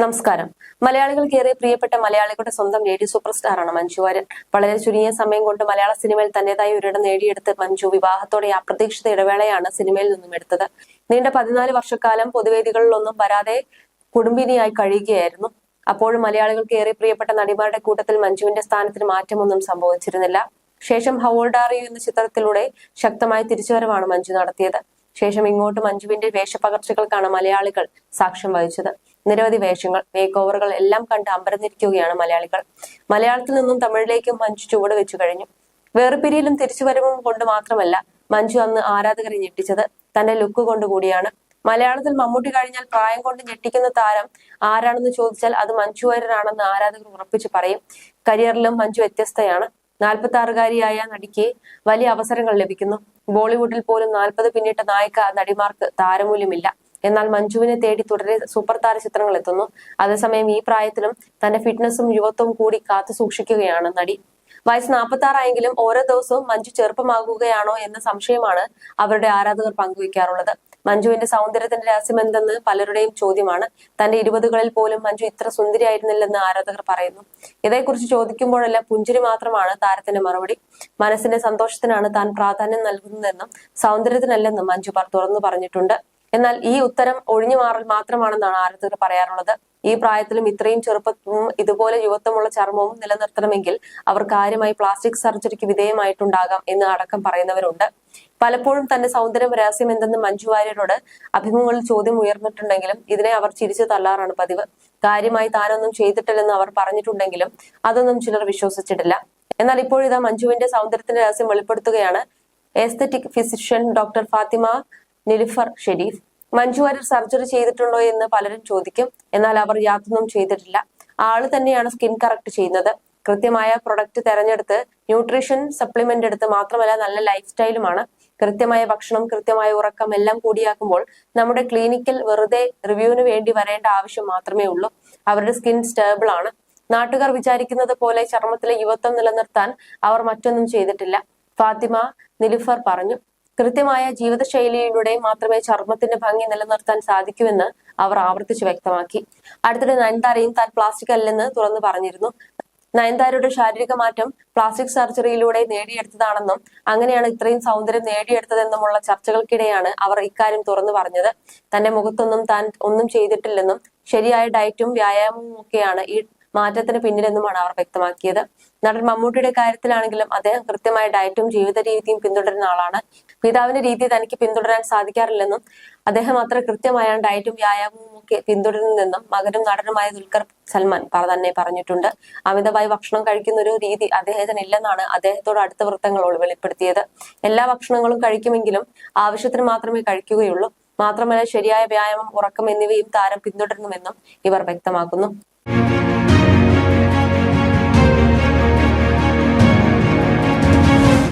നമസ്കാരം. മലയാളികൾക്ക് ഏറെ പ്രിയപ്പെട്ട മലയാളികളുടെ സ്വന്തം ലേഡി സൂപ്പർ സ്റ്റാറാണ് മഞ്ജു വാര്യർ. വളരെ ചുരുങ്ങിയ സമയം കൊണ്ട് മലയാള സിനിമയിൽ തന്റേതായ ഒരിടം നേടിയെടുത്ത് മഞ്ജു വിവാഹത്തോടെ അപ്രതീക്ഷിത ഇടവേളയാണ് സിനിമയിൽ നിന്നും എടുത്തത്. നീണ്ട പതിനാല് വർഷക്കാലം പൊതുവേദികളിലൊന്നും വരാതെ കുടുംബിനിയായി കഴിയുകയായിരുന്നു. അപ്പോഴും മലയാളികൾക്ക് ഏറെ പ്രിയപ്പെട്ട നടിമാരുടെ കൂട്ടത്തിൽ മഞ്ജുവിന്റെ സ്ഥാനത്തിന് മാറ്റമൊന്നും സംഭവിച്ചിരുന്നില്ല. ശേഷം ഹൗൾഡാറിയു എന്ന ചിത്രത്തിലൂടെ ശക്തമായ തിരിച്ചുവരവാണ് മഞ്ജു നടത്തിയത്. ശേഷം ഇങ്ങോട്ട് മഞ്ജുവിന്റെ വേഷപകർച്ചകൾക്കാണ് മലയാളികൾ സാക്ഷ്യം വഹിച്ചത്. നിരവധി വേഷങ്ങൾ മേക്ക് ഓവറുകൾ എല്ലാം കണ്ട് അമ്പരന്നിരിക്കുകയാണ് മലയാളികൾ. മലയാളത്തിൽ നിന്നും തമിഴിലേക്കും മഞ്ജു ചുവട് വെച്ചു കഴിഞ്ഞു. വേർപിരിയിലും തിരിച്ചുവരവും കൊണ്ട് മാത്രമല്ല മഞ്ജു അന്ന് ആരാധകരെ ഞെട്ടിച്ചത് തന്റെ ലുക്ക് കൊണ്ടുകൂടിയാണ് മലയാളത്തിൽ മമ്മൂട്ടി കഴിഞ്ഞാൽ പ്രായം കൊണ്ട് ഞെട്ടിക്കുന്ന താരം ആരാണെന്ന് ചോദിച്ചാൽ അത് മഞ്ജു വാര്യരാണെന്ന് ആരാധകർ ഉറപ്പിച്ചു പറയും. കരിയറിലും മഞ്ജു വ്യത്യസ്തയാണ്. നാൽപ്പത്തി ആറുകാരിയായ നടിക്ക് വലിയ അവസരങ്ങൾ ലഭിക്കുന്നു. ബോളിവുഡിൽ പോലും നാൽപ്പത് പിന്നിട്ട നായിക നടിമാർക്ക് താരമൂല്യമില്ല. എന്നാൽ മഞ്ജുവിനെ തേടി തുടരെ സൂപ്പർ താര ചിത്രങ്ങൾ എത്തുന്നു. അതേസമയം ഈ പ്രായത്തിലും തന്റെ ഫിറ്റ്നസും യുവത്വവും കൂടി കാത്തു സൂക്ഷിക്കുകയാണ് നടി. വയസ്സ് നാൽപ്പത്തി ആറായെങ്കിലും ഓരോ ദിവസവും മഞ്ജു ചെറുപ്പമാകുകയാണോ എന്ന സംശയമാണ് അവരുടെ ആരാധകർ പങ്കുവയ്ക്കാറുള്ളത് മഞ്ജുവിന്റെ സൗന്ദര്യത്തിന്റെ രഹസ്യം എന്തെന്ന് പലരുടെയും ചോദ്യമാണ്. തന്റെ ഇരുപതുകളിൽ പോലും മഞ്ജു ഇത്ര സുന്ദരിയായിരുന്നില്ലെന്ന് ആരാധകർ പറയുന്നു. ഇതേക്കുറിച്ച് ചോദിക്കുമ്പോഴെല്ലാം പുഞ്ചിരി മാത്രമാണ് താരത്തിന്റെ മറുപടി. മനസ്സിന്റെ സന്തോഷത്തിനാണ് താൻ പ്രാധാന്യം നൽകുന്നതെന്നും സൗന്ദര്യത്തിനല്ലെന്നും മഞ്ജു തുറന്നു പറഞ്ഞിട്ടുണ്ട്. എന്നാൽ ഈ ഉത്തരം ഒഴിഞ്ഞു മാറൽ മാത്രമാണെന്നാണ് ആരാധകർ പറയാറുള്ളത്. ഈ പ്രായത്തിലും ഇത്രയും ചെറുപ്പവും ഇതുപോലെ യുവത്വമുള്ള ചർമ്മവും നിലനിർത്തണമെങ്കിൽ അവർ കാര്യമായി പ്ലാസ്റ്റിക് സർജറിക്ക് വിധേയമായിട്ടുണ്ടാകാം എന്ന് അടക്കം പറയുന്നവരുണ്ട്. പലപ്പോഴും തന്റെ സൗന്ദര്യം രഹസ്യം എന്തെന്ന് മഞ്ജു വാര്യരോട് അഭിമുഖങ്ങളിൽ ചോദ്യം ഉയർന്നിട്ടുണ്ടെങ്കിലും ഇതിനെ അവർ ചിരിച്ചു തള്ളാറാണ് പതിവ്. കാര്യമായി താനൊന്നും ചെയ്തിട്ടില്ലെന്ന് അവർ പറഞ്ഞിട്ടുണ്ടെങ്കിലും അതൊന്നും ചിലർ വിശ്വസിച്ചിട്ടില്ല. എന്നാൽ ഇപ്പോഴിതാ മഞ്ജുവിന്റെ സൗന്ദര്യത്തിന്റെ രഹസ്യം വെളിപ്പെടുത്തുകയാണ്. Aesthetic physician doctor Fathima Nilufar Sharif. Manju Warrier surgery ചെയ്തിട്ടുണ്ടോ എന്ന് പലരും ചോദിക്കും. എന്നാൽ അവർ യാതൊന്നും ചെയ്തിട്ടില്ല. ആൾ തന്നെയാണ് സ്കിൻ കറക്റ്റ് ചെയ്യുന്നത്. കൃത്യമായ പ്രൊഡക്റ്റ് തെരഞ്ഞെടുത്ത് ന്യൂട്രീഷൻ സപ്ലിമെന്റ് എടുത്ത് മാത്രമല്ല നല്ല ലൈഫ് സ്റ്റൈലുമാണ്. കൃത്യമായ ഭക്ഷണം കൃത്യമായ ഉറക്കം എല്ലാം കൂടിയാക്കുമ്പോൾ നമ്മുടെ ക്ലിനിക്കിൽ വെറുതെ റിവ്യൂവിന് വേണ്ടി വരേണ്ട ആവശ്യം മാത്രമേ ഉള്ളൂ. അവരുടെ സ്കിൻ സ്റ്റേബിൾ ആണ്. നാട്ടുകാർ വിചാരിക്കുന്നത് പോലെ ചർമ്മത്തിലെ യുവത്വം നിലനിർത്താൻ അവർ മറ്റൊന്നും ചെയ്തിട്ടില്ല. ഫാത്തിമ നിലിഫർ പറഞ്ഞു. കൃത്യമായ ജീവിതശൈലിയിലൂടെ മാത്രമേ ചർമ്മത്തിന്റെ ഭംഗി നിലനിർത്താൻ സാധിക്കൂവെന്ന് അവർ ആവർത്തിച്ചു വ്യക്തമാക്കി. അടുത്തിടെ നയൻതാരയും താൻ പ്ലാസ്റ്റിക് അല്ലെന്ന് തുറന്നു പറഞ്ഞിരുന്നു. നയൻതാരയുടെ ശാരീരിക മാറ്റം പ്ലാസ്റ്റിക് സർജറിയിലൂടെ നേടിയെടുത്തതാണെന്നും അങ്ങനെയാണ് ഇത്രയും സൗന്ദര്യം നേടിയെടുത്തതെന്നുമുള്ള ചർച്ചകൾക്കിടെയാണ് അവർ ഇക്കാര്യം തുറന്നു പറഞ്ഞത്. തന്റെ മുഖത്തൊന്നും താൻ ഒന്നും ചെയ്തിട്ടില്ലെന്നും ശരിയായ ഡയറ്റും വ്യായാമവും ഒക്കെയാണ് ഈ മാറ്റത്തിന് പിന്നിലെന്നുമാണ് അവർ വ്യക്തമാക്കിയത്. നടൻ മമ്മൂട്ടിയുടെ കാര്യത്തിലാണെങ്കിലും അദ്ദേഹം കൃത്യമായ ഡയറ്റും ജീവിത രീതിയും പിന്തുടരുന്ന ആളാണ്. പിതാവിന്റെ രീതി തനിക്ക് പിന്തുടരാൻ സാധിക്കാറില്ലെന്നും അദ്ദേഹം അത്ര കൃത്യമായാണ് ഡയറ്റും വ്യായാമവും ഒക്കെ പിന്തുടരുന്നതെന്നും മകനും നടനുമായ ദുൽഖർ സൽമാൻ തന്നെ പറഞ്ഞിട്ടുണ്ട്. അമിതമായി ഭക്ഷണം കഴിക്കുന്ന ഒരു രീതി അദ്ദേഹത്തിന് ഇല്ലെന്നാണ് അദ്ദേഹത്തോട് അടുത്ത വൃത്തങ്ങളോട് വെളിപ്പെടുത്തിയത്. എല്ലാ ഭക്ഷണങ്ങളും കഴിക്കുമെങ്കിലും ആവശ്യത്തിന് മാത്രമേ കഴിക്കുകയുള്ളൂ. മാത്രമല്ല ശരിയായ വ്യായാമം ഉറക്കം എന്നിവയും താരം പിന്തുടരുന്നുവെന്നും ഇവർ വ്യക്തമാക്കുന്നു.